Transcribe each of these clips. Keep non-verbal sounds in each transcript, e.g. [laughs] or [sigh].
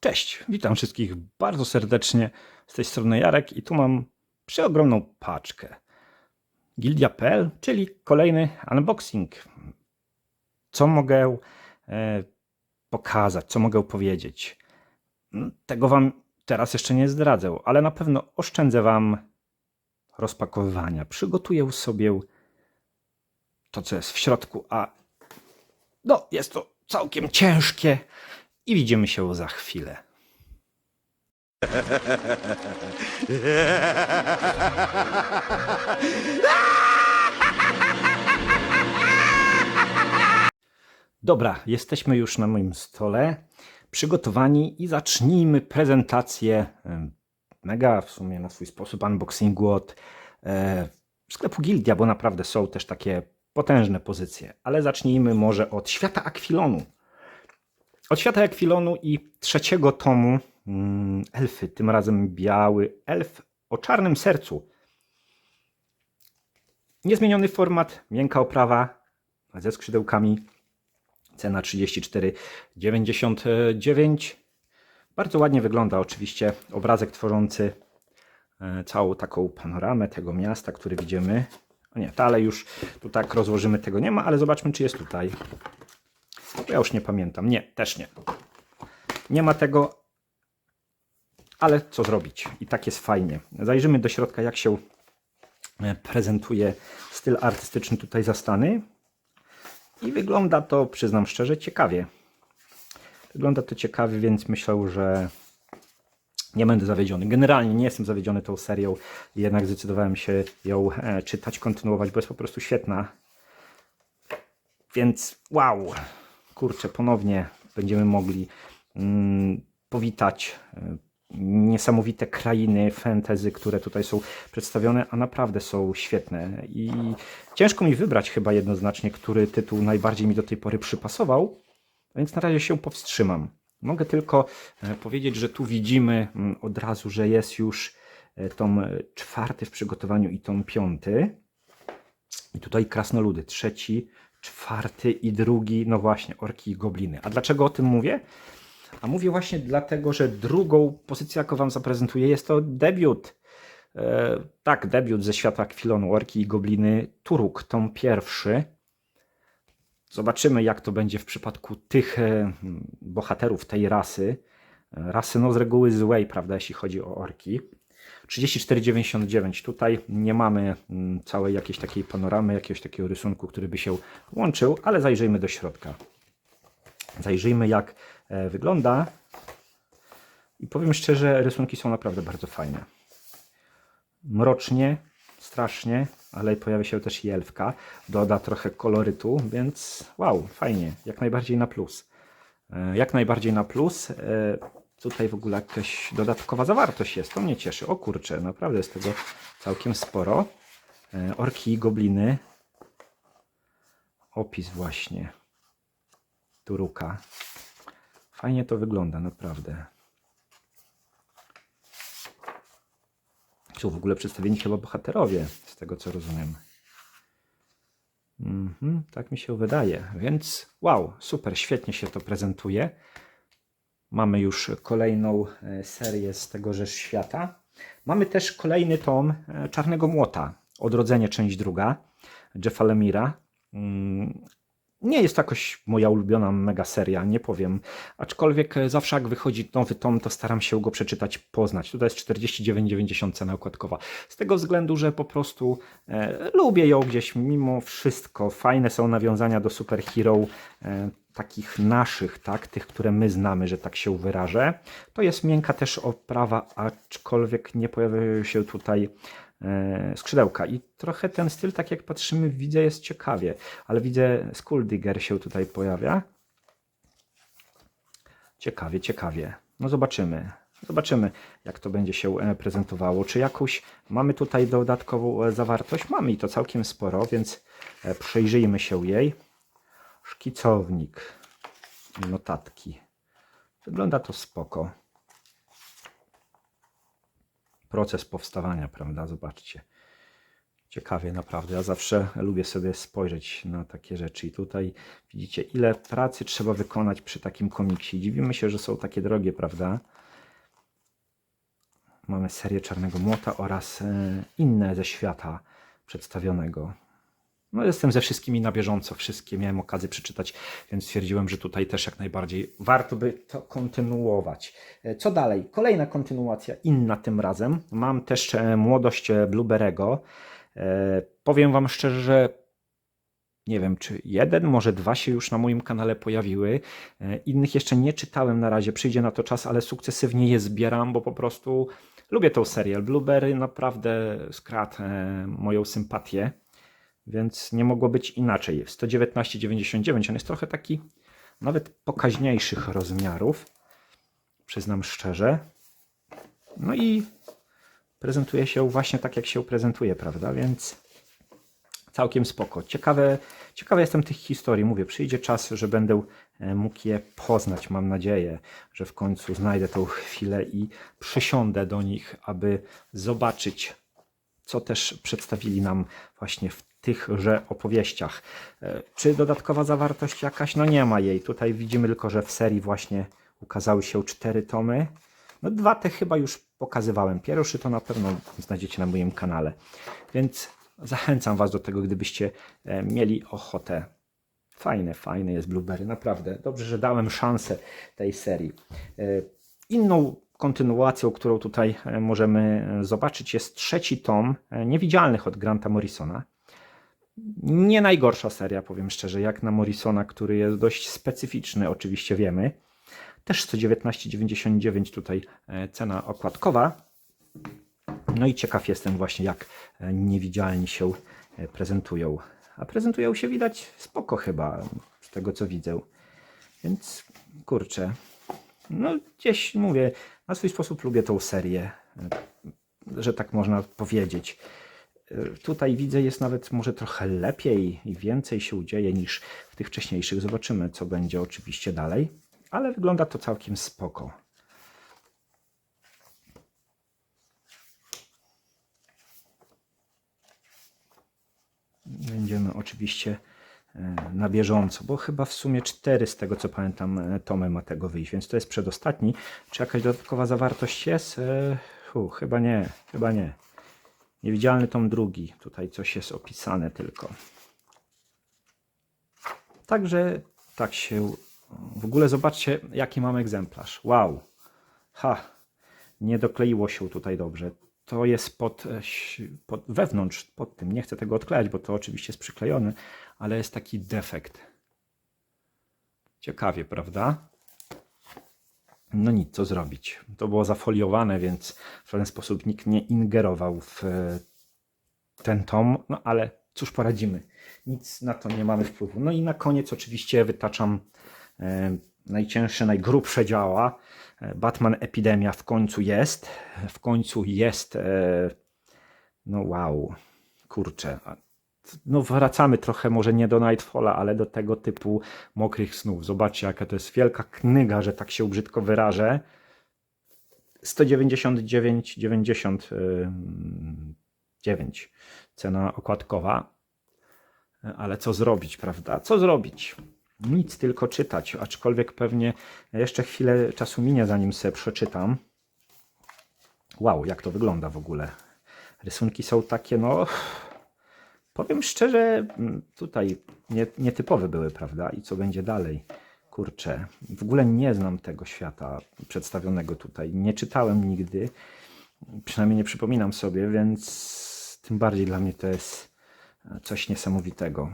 Cześć, witam wszystkich bardzo serdecznie. Z tej strony Jarek i tu mam przeogromną paczkę. Gildia.pl, czyli kolejny unboxing. Co mogę e, pokazać, co mogę powiedzieć? No, Tego Wam teraz jeszcze nie zdradzę, ale na pewno oszczędzę Wam rozpakowywania. Przygotuję sobie to, co jest w środku, a no, jest to całkiem ciężkie i widzimy się za chwilę. Dobra, jesteśmy już na moim stole, przygotowani i zacznijmy prezentację mega w sumie na swój sposób unboxingu od e, sklepu Gildia, bo naprawdę są też takie potężne pozycje. Ale zacznijmy może od świata Akwilonu. Od świata Akwilonu i trzeciego tomu mm, elfy, tym razem biały elf o czarnym sercu. Niezmieniony format, miękka oprawa ze skrzydełkami. Cena 34,99. Bardzo ładnie wygląda oczywiście obrazek tworzący e, całą taką panoramę tego miasta, który widzimy. O nie, dalej już tu tak rozłożymy tego nie ma, ale zobaczmy czy jest tutaj. Ja już nie pamiętam. Nie, też nie. Nie ma tego, ale co zrobić? I tak jest fajnie. Zajrzymy do środka, jak się e, prezentuje styl artystyczny tutaj zastany. I wygląda to, przyznam szczerze, ciekawie. Wygląda to ciekawie, więc myślę, że nie będę zawiedziony. Generalnie nie jestem zawiedziony tą serią, jednak zdecydowałem się ją e, czytać, kontynuować, bo jest po prostu świetna. Więc wow, kurczę, ponownie będziemy mogli mm, powitać e, niesamowite krainy fantasy, które tutaj są przedstawione, a naprawdę są świetne. I ciężko mi wybrać chyba jednoznacznie, który tytuł najbardziej mi do tej pory przypasował, więc na razie się powstrzymam. Mogę tylko e, powiedzieć, że tu widzimy mm, od razu, że jest już e, tom e, czwarty w przygotowaniu i tom piąty. I tutaj krasnoludy, trzeci, czwarty i drugi, no właśnie, orki i gobliny. A dlaczego o tym mówię? A mówię właśnie dlatego, że drugą pozycję, jaką Wam zaprezentuję, jest to debiut. E, tak, debiut ze świata Kwilonu, Orki i Gobliny, Turuk, tom pierwszy. Zobaczymy, jak to będzie w przypadku tych e, bohaterów tej rasy. E, Rasy no z reguły złej, prawda, jeśli chodzi o orki. 34,99. Tutaj nie mamy mm, całej jakiejś takiej panoramy, jakiegoś takiego rysunku, który by się łączył, ale zajrzyjmy do środka. Zajrzyjmy, jak e, wygląda. I powiem szczerze, rysunki są naprawdę bardzo fajne. Mrocznie, strasznie, ale pojawia się też i elfka. Doda trochę kolorytu, więc wow, fajnie. Jak najbardziej na plus. E, Jak najbardziej na plus. Tutaj w ogóle jakaś dodatkowa zawartość jest. To mnie cieszy. O kurczę, naprawdę jest tego całkiem sporo. E, Orki i gobliny. Opis właśnie. Turuka. Fajnie to wygląda, naprawdę. Są w ogóle przedstawieni chyba bohaterowie, z tego co rozumiem. Mhm, tak mi się wydaje. Więc wow, super, świetnie się to prezentuje. Mamy już kolejną e, serię z tegoż świata. Mamy też kolejny tom e, Czarnego Młota. Odrodzenie, część druga. Jeffa Lemira. Mm, Nie jest to jakoś moja ulubiona mega seria, nie powiem. Aczkolwiek e, zawsze jak wychodzi nowy tom, to staram się go przeczytać, poznać. Tutaj jest 49,90 cena okładkowa. Z tego względu, że po prostu e, lubię ją gdzieś mimo wszystko. Fajne są nawiązania do superhero e, takich naszych, tak, tych, które my znamy, że tak się wyrażę. To jest miękka też oprawa, aczkolwiek nie pojawiają się tutaj e, skrzydełka. I trochę ten styl, tak jak patrzymy, widzę, jest ciekawie, ale widzę Skulldigger się tutaj pojawia. Ciekawie, ciekawie. No zobaczymy. Zobaczymy, jak to będzie się e, prezentowało. Czy jakąś mamy tutaj dodatkową e, zawartość? Mamy i to całkiem sporo, więc przyjrzyjmy się jej. Szkicownik. Notatki. Wygląda to spoko. Proces powstawania, prawda? Zobaczcie. Ciekawie, naprawdę. Ja zawsze lubię sobie spojrzeć na takie rzeczy. I tutaj widzicie, ile pracy trzeba wykonać przy takim komiksie. Dziwimy się, że są takie drogie, prawda? Mamy serię Czarnego Młota oraz e, inne ze świata przedstawionego. No, jestem ze wszystkimi na bieżąco, wszystkie miałem okazję przeczytać, więc stwierdziłem, że tutaj też jak najbardziej warto by to kontynuować. E, Co dalej? Kolejna kontynuacja, inna tym razem. Mam też e, młodość e, Blueberry'ego. E, Powiem Wam szczerze, że nie wiem, czy jeden, może dwa się już na moim kanale pojawiły. Innych jeszcze nie czytałem na razie, przyjdzie na to czas, ale sukcesywnie je zbieram, bo po prostu lubię tą serię. Blueberry naprawdę skradł moją sympatię, więc nie mogło być inaczej. 119,99 on jest trochę taki nawet pokaźniejszych rozmiarów, przyznam szczerze. No i prezentuje się właśnie tak, jak się prezentuje, prawda? Więc całkiem spoko. Ciekawe, ciekawe jestem tych historii. Mówię, przyjdzie czas, że będę e, mógł je poznać. Mam nadzieję, że w końcu znajdę tą chwilę i przysiądę do nich, aby zobaczyć, co też przedstawili nam właśnie w tychże opowieściach. E, Czy dodatkowa zawartość jakaś? No nie ma jej. Tutaj widzimy tylko, że w serii właśnie ukazały się cztery tomy. No dwa te chyba już pokazywałem. Pierwszy to na pewno znajdziecie na moim kanale. Więc zachęcam Was do tego, gdybyście e, mieli ochotę. Fajne, fajne jest Blueberry, naprawdę. Dobrze, że dałem szansę tej serii. E, Inną kontynuacją, którą tutaj możemy zobaczyć, jest trzeci tom Niewidzialnych od Granta Morrisona. Nie najgorsza seria, powiem szczerze, jak na Morrisona, który jest dość specyficzny, oczywiście wiemy. Też 119,99 tutaj e, cena okładkowa. No i ciekaw jestem właśnie, jak e, niewidzialni się e, prezentują. A prezentują się widać spoko chyba, z tego co widzę. Więc kurczę, no gdzieś mówię, na swój sposób lubię tą serię, że tak można powiedzieć. Tutaj widzę, jest nawet może trochę lepiej i więcej się dzieje niż w tych wcześniejszych. Zobaczymy, co będzie oczywiście dalej, ale wygląda to całkiem spoko. Będziemy oczywiście e, na bieżąco, bo chyba w sumie cztery z tego co pamiętam e, tomy ma tego wyjść, więc to jest przedostatni. Czy jakaś dodatkowa zawartość jest? E, chyba nie, chyba nie. Niewidzialny tom drugi, tutaj coś jest opisane tylko. Także tak się. W ogóle zobaczcie, jaki mam egzemplarz. Wow. Ha. Nie dokleiło się tutaj dobrze. To jest pod, e, pod wewnątrz, pod tym. Nie chcę tego odklejać, bo to oczywiście jest przyklejony, ale jest taki defekt. Ciekawie, prawda? No nic, co zrobić. To było zafoliowane, więc w żaden sposób nikt nie ingerował w e, ten tom, no ale cóż poradzimy. Nic na to nie mamy wpływu. No i na koniec oczywiście wytaczam e, najcięższe, najgrubsze działa. E, Batman Epidemia w końcu jest. W końcu jest. No wow, kurczę. No wracamy trochę może nie do Nightfalla, ale do tego typu mokrych snów. Zobaczcie, jaka to jest wielka knyga, że tak się brzydko wyrażę. 199,99 cena okładkowa. Ale co zrobić, prawda? Co zrobić? Nic, tylko czytać. Aczkolwiek pewnie jeszcze chwilę czasu minie, zanim sobie przeczytam. Wow, jak to wygląda w ogóle. Rysunki są takie, no. Powiem szczerze, m, tutaj nie, nietypowe były, prawda? I co będzie dalej? Kurczę, w ogóle nie znam tego świata przedstawionego tutaj. Nie czytałem nigdy, przynajmniej nie przypominam sobie, więc tym bardziej dla mnie to jest e, coś niesamowitego.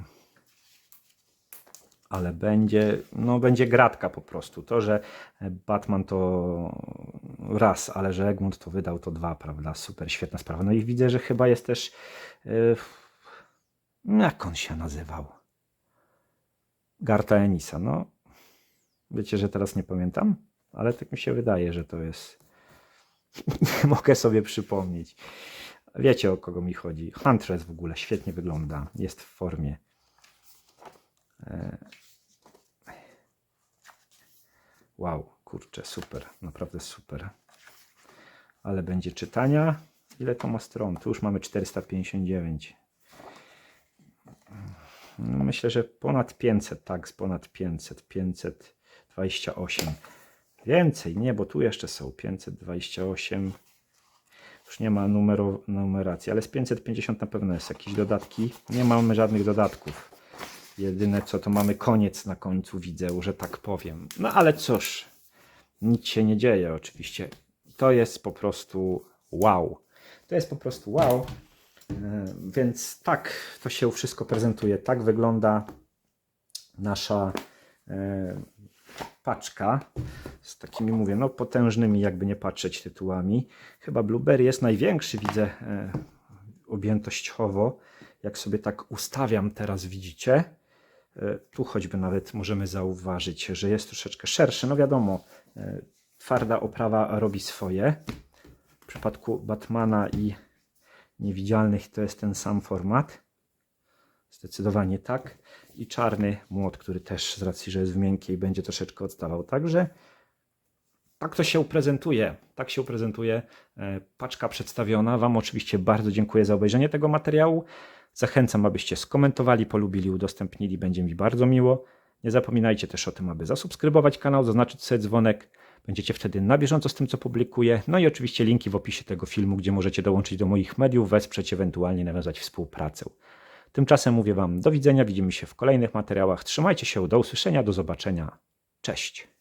Ale będzie, no będzie gratka po prostu. To, że Batman to raz, ale że Egmont to wydał to dwa, prawda? Super, świetna sprawa. No i widzę, że chyba jest też. Yy, jak on się nazywał? Garta Enisa. No, wiecie, że teraz nie pamiętam, ale tak mi się wydaje, że to jest. [laughs] nie mogę sobie przypomnieć. Wiecie o kogo mi chodzi. Huntress w ogóle świetnie wygląda. Jest w formie. E, Wow, kurczę, super. Naprawdę super. Ale będzie czytania. Ile to ma stron? Tu już mamy 459. No, Myślę, że ponad 500, tak, z ponad 500, 528. Więcej, nie, bo tu jeszcze są 528. Już nie ma numero, numeracji, ale z 550 na pewno jest jakieś dodatki. Nie mamy żadnych dodatków. Jedyne co to mamy koniec na końcu, widzę, że tak powiem. No ale cóż, nic się nie dzieje oczywiście. To jest po prostu wow. To jest po prostu wow. E, Więc tak to się wszystko prezentuje. Tak wygląda nasza e, paczka z takimi, mówię, no potężnymi, jakby nie patrzeć, tytułami. Chyba Blueberry jest największy, widzę, e, objętościowo. Jak sobie tak ustawiam teraz, widzicie, tu choćby nawet możemy zauważyć, że jest troszeczkę szerszy. No wiadomo, twarda oprawa robi swoje. W przypadku Batmana i Niewidzialnych to jest ten sam format. Zdecydowanie tak. I czarny młot, który też z racji, że jest w miękkiej, będzie troszeczkę odstawał. Także tak to się prezentuje. Tak się prezentuje e, paczka przedstawiona. Wam oczywiście bardzo dziękuję za obejrzenie tego materiału. Zachęcam, abyście skomentowali, polubili, udostępnili. Będzie mi bardzo miło. Nie zapominajcie też o tym, aby zasubskrybować kanał, zaznaczyć sobie dzwonek. Będziecie wtedy na bieżąco z tym, co publikuję. No i oczywiście linki w opisie tego filmu, gdzie możecie dołączyć do moich mediów, wesprzeć, ewentualnie nawiązać współpracę. Tymczasem mówię Wam do widzenia, widzimy się w kolejnych materiałach. Trzymajcie się, do usłyszenia, do zobaczenia. Cześć.